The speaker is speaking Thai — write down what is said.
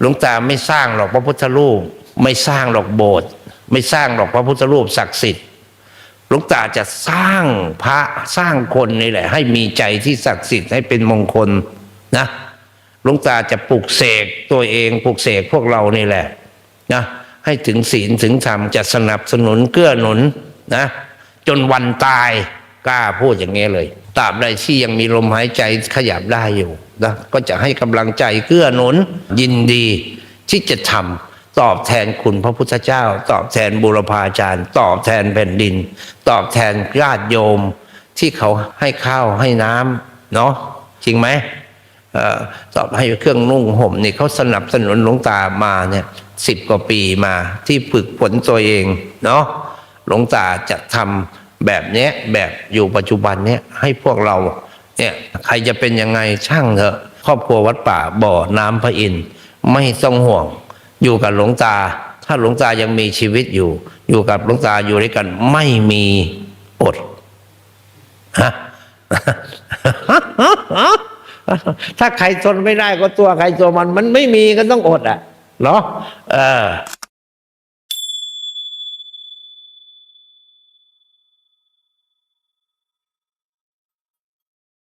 หลวงตาไม่สร้างหรอกพระพุทธรูป ไม่สร้างหรอกโบสถ์ไม่สร้างหรอกพระพุทธรูปศักดิ์สิทธิ์หลวงตาจะสร้างพระสร้างคนนี่แหละ ให้มีใจที่ศักดิ์สิทธิ์ให้เป็นมงคลนะหลวงตาจะปลุกเสกตัวเองปลุกเสกพวกเรานี่แหละนะให้ถึงศีลถึงธรรมจะสนับสนุนเกื้อหนุนนะ จนวันตายกล้าพูดอย่างนี้เลย ตราบใดที่ยังมีลมหายใจขยับได้อยู่นะก็จะให้กำลังใจเกื้อหนุนยินดีที่จะทำตอบแทนคุณพระพุทธเจ้า ตอบแทนบุรพาจารย์ ตอบแทนแผ่นดิน ตอบแทนญาติโยมที่เขาให้ข้าวให้น้ำเนาะจริงไหมออตอบให้เครื่องนุ่งห่มนี่เขาสนับสนุนหลวงตามาเนี่ยสิบกว่าปีมาที่ฝึกฝนตัวเองเนาะหลวงตาจะทำ แบบเนี้ยแบบอยู่ปัจจุบันเนี้ยให้พวกเราเนี่ยใครจะเป็นยังไงช่างเถอะ ครอบครัววัดป่าบ่อน้ำพระอินทร์ไม่ต้องห่วง อยู่กับหลวงตา ถ้าหลวงตายังมีชีวิตอยู่ อยู่กับหลวงตาอยู่ด้วยกันไม่มีอดฮะถ้าใครทนไม่ได้ก็ตัวใครตัวมัน มันไม่มีก็ต้องอดอะเหรอเออ